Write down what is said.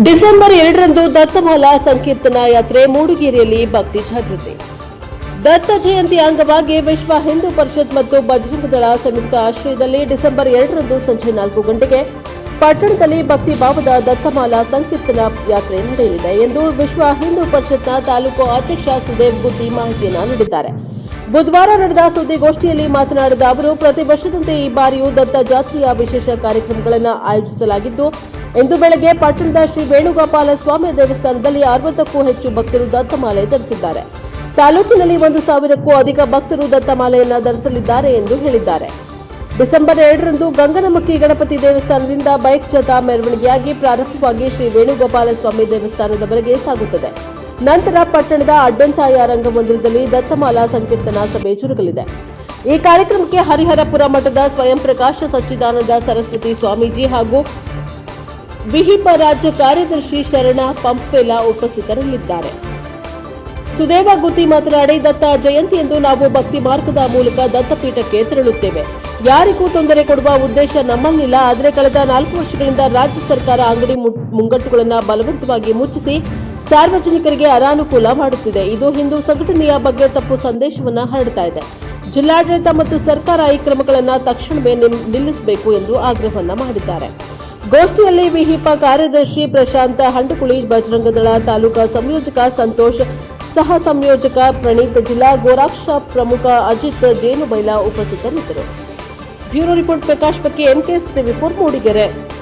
December ಎರಡರಂದು ದತ್ತಮಾಲಾ ಸಂಕೀರ್ತನಾ ಯಾತ್ರೆ ಮೂಡಿಗೆರೆಯಲ್ಲಿ ಭಕ್ತಿ ಜಾಗೃತಿ. ದತ್ತ ಜಯಂತಿ ಅಂಗವಾಗಿ ವಿಶ್ವ ಹಿಂದೂ ಪರಿಷತ್ ಮತ್ತು ಬಜರಂಗ ದಳ ಸಂಯುಕ್ತ ಆಶ್ರಯದಲ್ಲಿ ಡಿಸೆಂಬರ್ ಎರಡರಂದು ಸಂಜೆ ನಾಲ್ಕು ಗಂಟೆಗೆ ಪಟ್ಟಣದಲ್ಲಿ ಭಕ್ತಿ ಭಾವದ ದತ್ತಮಾಲಾ ಸಂಕೀರ್ತನಾ ಯಾತ್ರೆ ನಡೆಯಲಿದೆ ಎಂದು ವಿಶ್ವ ಹಿಂದೂ ಪರಿಷತ್ನ ತಾಲೂಕು ಅಧ್ಯಕ್ಷ ಸುದೇವ್ ಬುದ್ದಿ ಮಾಹಿತಿಯನ್ನು ನೀಡಿದ್ದಾರೆ. ಬುಧವಾರ ನಡೆದ ಸುದ್ದಿಗೋಷ್ಠಿಯಲ್ಲಿ ಮಾತನಾಡಿದ ಅವರು, ಪ್ರತಿ ವರ್ಷದಂತೆ ಈ ಬಾರಿಯೂ ದತ್ತ ಜಾತ್ರೆಯ ವಿಶೇಷ ಕಾರ್ಯಕ್ರಮಗಳನ್ನು ಆಯೋಜಿಸಲಾಗಿದ್ದು, ಇಂದು ಬೆಳಗ್ಗೆ ಪಟ್ಟಣದ ಶ್ರೀ ವೇಣುಗೋಪಾಲ ಸ್ವಾಮಿ ದೇವಸ್ಥಾನದಲ್ಲಿ ಅರವತ್ತಕ್ಕೂ ಹೆಚ್ಚು ಭಕ್ತರು ದತ್ತಮಾಲೆ ಧರಿಸಿದ್ದಾರೆ. ತಾಲೂಕಿನಲ್ಲಿ ಒಂದು ಸಾವಿರಕ್ಕೂ ಅಧಿಕ ಭಕ್ತರು ದತ್ತಮಾಲೆಯನ್ನು ಧರಿಸಲಿದ್ದಾರೆ ಎಂದು ಹೇಳಿದ್ದಾರೆ. ಡಿಸೆಂಬರ್ ಎರಡರಂದು ಗಂಗನಮಕ್ಕಿ ಗಣಪತಿ ದೇವಸ್ಥಾನದಿಂದ ಬೈಕ್ ಜಾಥಾ ಮೆರವಣಿಗೆಯಾಗಿ ಪ್ರಾರಂಭವಾಗಿ ಶ್ರೀ ವೇಣುಗೋಪಾಲ ಸ್ವಾಮಿ ದೇವಸ್ಥಾನದವರೆಗೆ ಸಾಗುತ್ತದೆ. ನಂತರ ಪಟ್ಟಣದ ಅಡ್ಡಂತಾಯ ರಂಗಮಂದಿರದಲ್ಲಿ ದತ್ತಮಾಲಾ ಸಂಕೀರ್ತನಾ ಸಭೆ ಜರುಗಲಿದೆ ಈ ಕಾರ್ಯಕ್ರಮಕ್ಕೆ ಹರಿಹರಪುರ ಮಠದ ಸ್ವಯಂ ಪ್ರಕಾಶ ಸಚ್ಚಿದಾನಂದ ಸರಸ್ವತಿ ಸ್ವಾಮೀಜಿ ಹಾಗೂ ವಿಹಿಪ ರಾಜ್ಯ ಕಾರ್ಯದರ್ಶಿ ಶರಣ ಪಂಪೆಲ ಉಪಸ್ಥಿತರಲ್ಲಿದ್ದಾರೆ. ಸುದೇವ ಗುತ್ತಿ ಮಾತನಾಡಿ, ದತ್ತ ಜಯಂತಿಯಂದು ನಾವು ಭಕ್ತಿ ಮಾರ್ಗದ ಮೂಲಕ ದತ್ತಪೀಠಕ್ಕೆ ತೆರಳುತ್ತೇವೆ. ಯಾರಿಗೂ ತೊಂದರೆ ಕೊಡುವ ಉದ್ದೇಶ ನಮ್ಮಲ್ಲಿಲ್ಲ. ಆದರೆ ಕಳೆದ ನಾಲ್ಕು ವರ್ಷಗಳಿಂದ ರಾಜ್ಯ ಸರ್ಕಾರ ಅಂಗಡಿ ಮುಂಗಟ್ಟುಗಳನ್ನು ಬಲವಂತವಾಗಿ ಮುಚ್ಚಿಸಿ ಸಾರ್ವಜನಿಕರಿಗೆ ಅನಾನುಕೂಲ ಮಾಡುತ್ತಿದೆ. ಇದು ಹಿಂದೂ ಸಂಘಟನೆಯ ಬಗ್ಗೆ ತಪ್ಪು ಸಂದೇಶವನ್ನು ಹರಡ್ತಾ ಇದೆ. ಜಿಲ್ಲಾಡಳಿತ ಮತ್ತು ಸರ್ಕಾರ ಈ ಕ್ರಮಗಳನ್ನು ತಕ್ಷಣವೇ ನಿಲ್- ನಿಲ್ಲಿಸಬೇಕು ಎಂದು ಆಗ್ರಹವನ್ನ ಮಾಡಿದ್ದಾರೆ. ಗೋಷ್ಠಿಯಲ್ಲಿ ವಿಹಿಪ ಕಾರ್ಯದರ್ಶಿ ಪ್ರಶಾಂತ ಹಂಡಕುಳಿ, ಬಜರಂಗದಳ ತಾಲೂಕಾ ಸಂಯೋಜಕ ಸಂತೋಷ್, ಸಹ ಸಂಯೋಜಕ ಪ್ರಣೀತ್, ಜಿಲ್ಲಾ ಗೋರಾಕ್ಷ ಪ್ರಮುಖ ಅಜಿತ್ ಜೇನುಬೈಲ ಉಪಸ್ಥಿತರಿದ್ದರು. ಬ್ಯೂರೋ ರಿಪೋರ್ಟ್ ಪ್ರಕಾಶ್ ಬಗ್ಗೆ ಎಂಕೆಎಸ್ ಟಿವಿ ಫೋರ್ ಮೂಡಿಗೆರೆ.